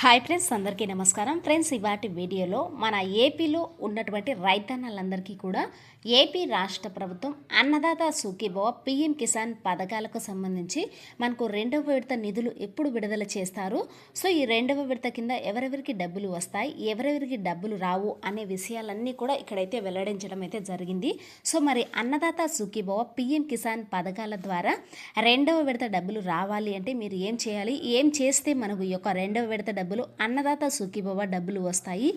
Hi friends అందరికీ నమస్కారం. Friends ఇవాటి వీడియోలో మన ఏపీలో ఉన్నటువంటి రైతన్నలందరికీ కూడా ఏపీ రాష్ట్ర ప్రభుత్వం అన్నదాత సుఖీభవ పిఎం కిసాన్ పథకాలకు సంబంధించి మనకు రెండవ విడత నిధులు ఎప్పుడు విడుదల చేస్తారు? సో ఈ రెండవ విడత కింద ఎవరెవరికి డబ్బులు వస్తాయి? ఎవరెవరికి డబ్బులు రావు? అనే విషయాలన్నీ కూడా ఇక్కడైతే వెల్లడించడం అయితే జరిగింది. సో మరి అన్నదాత సుఖీభవ పిఎం కిసాన్ పథకాల ద్వారా రెండవ విడత డబ్బులు రావాలి అంటే మీరు ఏం చేయాలి? ఏం చేస్తే మనకు ఈ యొక్క రెండవ విడత డబ్బులు డబ్బులు అన్నదాత సుఖీభవ డబ్బులు వస్తాయి.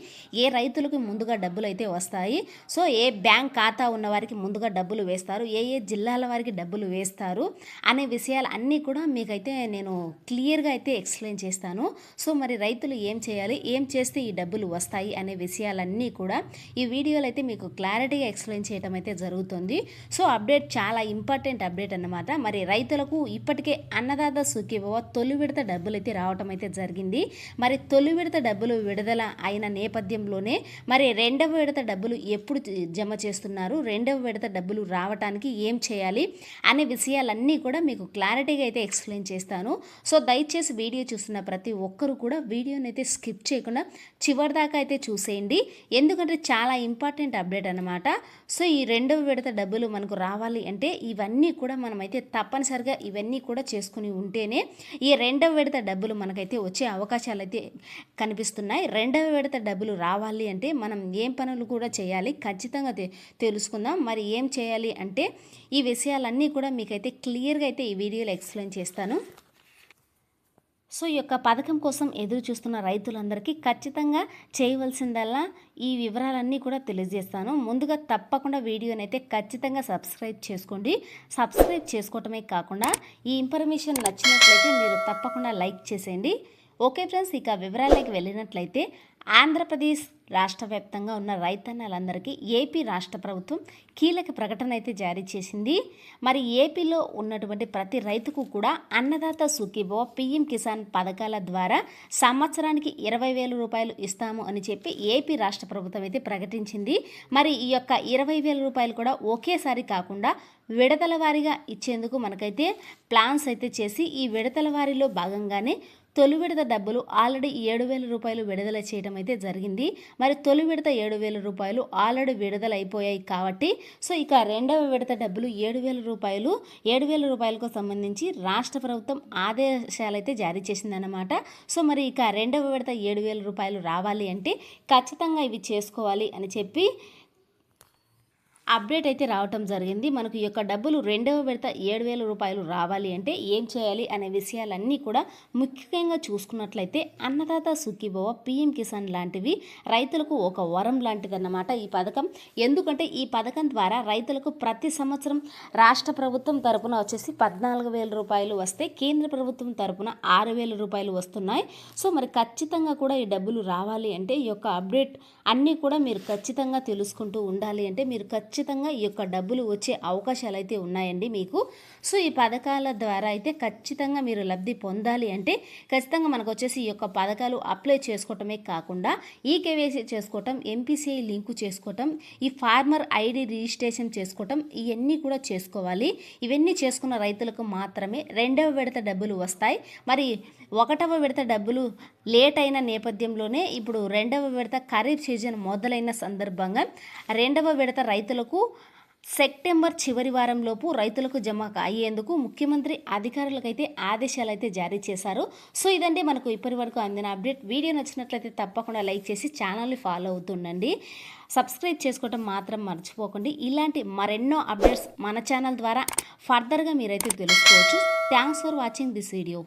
ఏ రైతులకు ముందుగా డబ్బులు అయితే వస్తాయి సో ఏ బ్యాంక్ ఖాతా ఉన్న వారికి ముందుగా డబ్బులు వేస్తారు ఏ ఏ జిల్లాల వారికి డబ్బులు వేస్తారు అనే విషయాలు అన్నీ కూడా మీకైతే నేను క్లియర్గా అయితే ఎక్స్ప్లెయిన్ చేస్తాను. సో మరి రైతులు ఏం చేయాలి ఏం చేస్తే ఈ డబ్బులు వస్తాయి అనే విషయాలన్నీ కూడా ఈ వీడియోలో అయితే మీకు క్లారిటీగా ఎక్స్ప్లెయిన్ చేయడం అయితే జరుగుతుంది. సో అప్డేట్ చాలా ఇంపార్టెంట్ అప్డేట్ అన్నమాట. మరి రైతులకు ఇప్పటికే అన్నదాత సుఖీభవ తొలి విడత డబ్బులు అయితే రావటం అయితే జరిగింది. మరి తొలి విడత డబ్బులు విడుదల అయిన నేపథ్యంలోనే మరి రెండవ విడత డబ్బులు ఎప్పుడు జమ చేస్తున్నారు? రెండవ విడత డబ్బులు రావటానికి ఏం చేయాలి? అనే విషయాలన్నీ కూడా మీకు క్లారిటీగా అయితే ఎక్స్ప్లెయిన్ చేస్తాను. సో దయచేసి వీడియో చూస్తున్న ప్రతి ఒక్కరు కూడా వీడియోని అయితే స్కిప్ చేయకుండా చివరి దాకా అయితే చూసేయండి. ఎందుకంటే చాలా ఇంపార్టెంట్ అప్డేట్ అనమాట సో ఈ రెండవ విడత డబ్బులు మనకు రావాలి అంటే ఇవన్నీ కూడా మనమైతే తప్పనిసరిగా ఇవన్నీ కూడా చేసుకుని ఉంటేనే ఈ రెండవ విడత డబ్బులు మనకైతే వచ్చే అవకాశాలు అయితే కనిపిస్తున్నాయి. రెండవ విడత డబ్బులు రావాలి అంటే మనం ఏం పనులు కూడా చేయాలి. ఖచ్చితంగా తెలుసుకుందాం. మరి ఏం చేయాలి అంటే ఈ విషయాలన్నీ కూడా మీకైతే క్లియర్గా అయితే ఈ వీడియోలో ఎక్స్ప్లెయిన్ చేస్తాను. సో ఈ యొక్క పథకం కోసం ఎదురు చూస్తున్న రైతులందరికీ ఖచ్చితంగా చేయవలసిందల్లా ఈ వివరాలన్నీ కూడా తెలియజేస్తాను. ముందుగా తప్పకుండా వీడియోని అయితే ఖచ్చితంగా సబ్స్క్రైబ్ చేసుకోండి. సబ్స్క్రైబ్ చేసుకోవటమే కాకుండా ఈ ఇన్ఫర్మేషన్ నచ్చినట్లయితే మీరు తప్పకుండా లైక్ చేసేయండి. ఓకే ఫ్రెండ్స్ ఇక వివరాలకి వెళ్ళినట్లయితే ఆంధ్రప్రదేశ్ రాష్ట్ర వ్యాప్తంగా ఉన్న రైతన్నలందరికీ ఏపీ రాష్ట్ర ప్రభుత్వం కీలక ప్రకటన అయితే జారీ చేసింది. మరి ఏపీలో ఉన్నటువంటి ప్రతి రైతుకు కూడా అన్నదాత సుఖీభవ పిఎం కిసాన్ పథకాల ద్వారా సంవత్సరానికి ఇరవై వేల రూపాయలు ఇస్తాము అని చెప్పి ఏపీ రాష్ట్ర ప్రభుత్వం అయితే ప్రకటించింది. మరి ఈ యొక్క ఇరవై వేల రూపాయలు కూడా ఒకేసారి కాకుండా విడతల వారీగా ఇచ్చేందుకు మనకైతే ప్లాన్స్ అయితే చేసి ఈ విడతల వారీలో భాగంగానే తొలి విడత డబ్బులు ఆల్రెడీ ఏడు వేల రూపాయలు విడుదల చేయడం అయితే జరిగింది. మరి తొలి విడత ఏడు వేల రూపాయలు ఆల్రెడీ విడుదల అయిపోయాయి కాబట్టి సో ఇక రెండవ విడత డబ్బులు ఏడు వేల రూపాయలు ఏడు వేల రూపాయలకు సంబంధించి రాష్ట్ర ప్రభుత్వం ఆదేశాలు అయితే జారీ చేసిందన్నమాట. సో మరి ఇక రెండవ విడత ఏడు వేల రూపాయలు రావాలి అంటే ఖచ్చితంగా ఇవి చేసుకోవాలి అని చెప్పి అప్డేట్ అయితే రావటం జరిగింది. మనకు ఈ యొక్క డబ్బులు రెండవ విడత ఏడు వేల రూపాయలు రావాలి అంటే ఏం చేయాలి అనే విషయాలన్నీ కూడా ముఖ్యంగా చూసుకున్నట్లయితే అన్నదాత సుఖీభవ పీఎం కిసాన్ లాంటివి రైతులకు ఒక వరం లాంటిదన్నమాట ఈ పథకం. ఎందుకంటే ఈ పథకం ద్వారా రైతులకు ప్రతి సంవత్సరం రాష్ట్ర ప్రభుత్వం తరపున వచ్చేసి పద్నాలుగు వేల రూపాయలు వస్తే కేంద్ర ప్రభుత్వం తరపున ఆరు వేల రూపాయలు వస్తున్నాయి. సో మరి ఖచ్చితంగా కూడా ఈ డబ్బులు రావాలి అంటే ఈ యొక్క అప్డేట్ అన్నీ కూడా మీరు ఖచ్చితంగా తెలుసుకుంటూ ఉండాలి అంటే మీరు ఖచ్చితంగా ఖచ్చితంగా ఈ యొక్క డబ్బులు వచ్చే అవకాశాలు అయితే ఉన్నాయండి మీకు. సో ఈ పథకాల ద్వారా అయితే ఖచ్చితంగా మీరు లబ్ధి పొందాలి అంటే ఖచ్చితంగా మనకు వచ్చేసి ఈ యొక్క పథకాలు అప్లై చేసుకోవటమే కాకుండా ఈ కేవైసీ చేసుకోవటం ఎంపీసీఐ లింకు చేసుకోవటం ఈ ఫార్మర్ ఐడి రిజిస్ట్రేషన్ చేసుకోవటం ఇవన్నీ కూడా చేసుకోవాలి. ఇవన్నీ చేసుకున్న రైతులకు మాత్రమే రెండవ విడత డబ్బులు వస్తాయి. మరి ఒకటవ విడత డబ్బులు లేట్ అయిన నేపథ్యంలోనే ఇప్పుడు రెండవ విడత ఖరీఫ్ సీజన్ మొదలైన సందర్భంగా రెండవ విడత రైతులకు సెప్టెంబర్ చివరి వారంలోపు రైతులకు జమ అయ్యేందుకు ముఖ్యమంత్రి అధికారులకైతే ఆదేశాలు అయితే జారీ చేశారు. సో ఇదండి మనకు ఇప్పటి వరకు అందిన అప్డేట్. వీడియో నచ్చినట్లయితే తప్పకుండా లైక్ చేసి ఛానల్ని ఫాలో అవుతుండండి. సబ్స్క్రైబ్ చేసుకోవటం మాత్రం మర్చిపోకండి. ఇలాంటి మరెన్నో అప్డేట్స్ మన ఛానల్ ద్వారా ఫర్దర్గా మీరైతే తెలుసుకోవచ్చు. Thanks for watching this video.